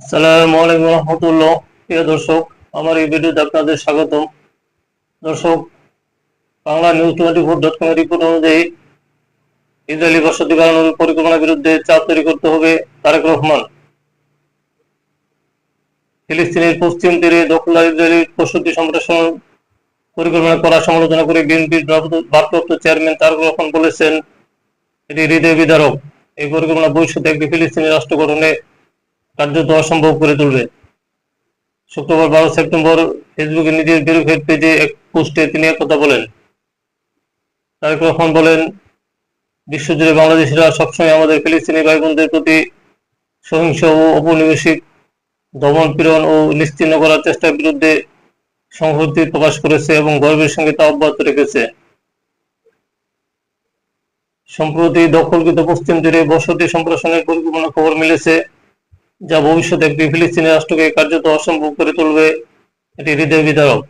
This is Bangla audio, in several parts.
আসসালামু আলাইকুম রহমতুল্লাহ। প্রিয় দর্শক, আমার এই ভিডিওতে আপনাদের দর্শক, Bangla news twenty four dot report অনুযায়ী ইসরায়েলি বসতি বাড়ানোর পরিকল্পনার বিরুদ্ধে চাপ তৈরি করতে হবে তারেক রহমান। ফিলিস্তিনের পশ্চিম তীরে দখলদার ইসরায়েলি বসতি সম্প্রসারণ পরিকল্পনা করার সমালোচনা করে বিএনপির ভারপ্রাপ্ত চেয়ারম্যান তারেক রহমান বলেছেন, এটি হৃদয় বিদারক। এই পরিকল্পনা ভবিষ্যতে একটি ফিলিস্তিনি রাষ্ট্র গঠনে কার্যত অসম্ভব করে তুলবে। শুক্রবার বারো সেপ্টেম্বর ফেসবুকে নিজের ভেরিফাইড পেজে এক পোস্টে তিনি কথা বলেন। তারেক রহমান বলেন, বিশ্বজুড়ে বাংলাদেশিরা সবসময় আমাদের ফিলিস্তিনি ভাই বোনদের প্রতি সহিংস ও ঔপনিবেশিক দমন পীড়ন ও নিশ্চিহ্ন করার চেষ্টার বিরুদ্ধে সংহতি প্রকাশ করেছে এবং গর্বের সঙ্গে তা অব্যাহত রেখেছে। সম্প্রতি দখলকৃত পশ্চিম তীরে বসতি সম্প্রসারণের পরিকল্পনা খবর মিলেছে। যা ভবিষ্যতে একটি ফিলিস্তিনি রাষ্ট্রকে কার্যত অসম্ভব করে তুলবে, এটি হৃদয় বিদারক।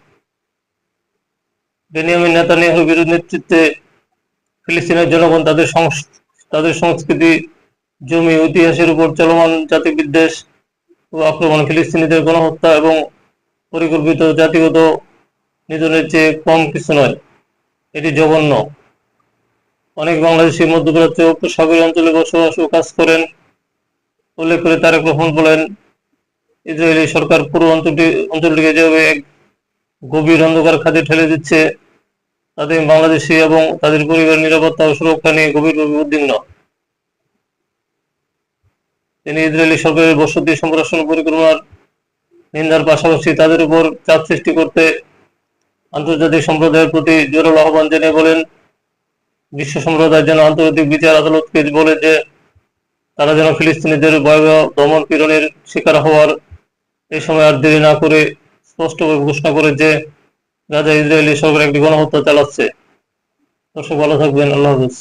বেনিয়ামিন নেতানিয়াহুর বিরোধী নেতৃত্বে ফিলিস্তিনের জনগণ তাদের তাদের সংস্কৃতি, জমি, ইতিহাসের উপর চলমান জাতি বিদ্বেষ ও আক্রমণ ফিলিস্তিনিদের গণহত্যা এবং পরিকল্পিত জাতিগত নিধনের চেয়ে কম কিছু নয়, এটি জঘন্য। অনেক বাংলাদেশি মধ্যপ্রাচ্য উপসাগরীয় অঞ্চলে বসবাস ও কাজ করেন উল্লেখ করে তারেক রহমান বলেন, ইসরায়েলি সরকার পুরো অঞ্চলটি অঞ্চলটিকে যেভাবে এক গভীর অন্ধকার খাতে ঠেলে দিচ্ছে তাদের বাংলাদেশি এবং তাদের পরিবারের নিরাপত্তা ও সুরক্ষা নিয়ে গভীরভাবে উদ্বিগ্ন। তিনি ইসরায়েলি সরকারের বসতি সম্প্রসারণ পরিক্রমার নিন্দার পাশাপাশি তাদের উপর চাপ সৃষ্টি করতে আন্তর্জাতিক সম্প্রদায়ের প্রতি জোরালো আহ্বান জানিয়ে বলেন, বিশ্ব সম্প্রদায় যেন আন্তর্জাতিক বিচার আদালতকে বলে যে তারা যেন ফিলিস্তিনিদের ভয়াবহ দমন পীড়নের শিকার হওয়ার এই সময় আর দেরি না করে স্পষ্টভাবে ঘোষণা করে যে গাজা ইসরায়েলি সরকার একটি গণহত্যা চালাচ্ছে। দর্শক, ভালো থাকবেন। আল্লাহ হাফিজ।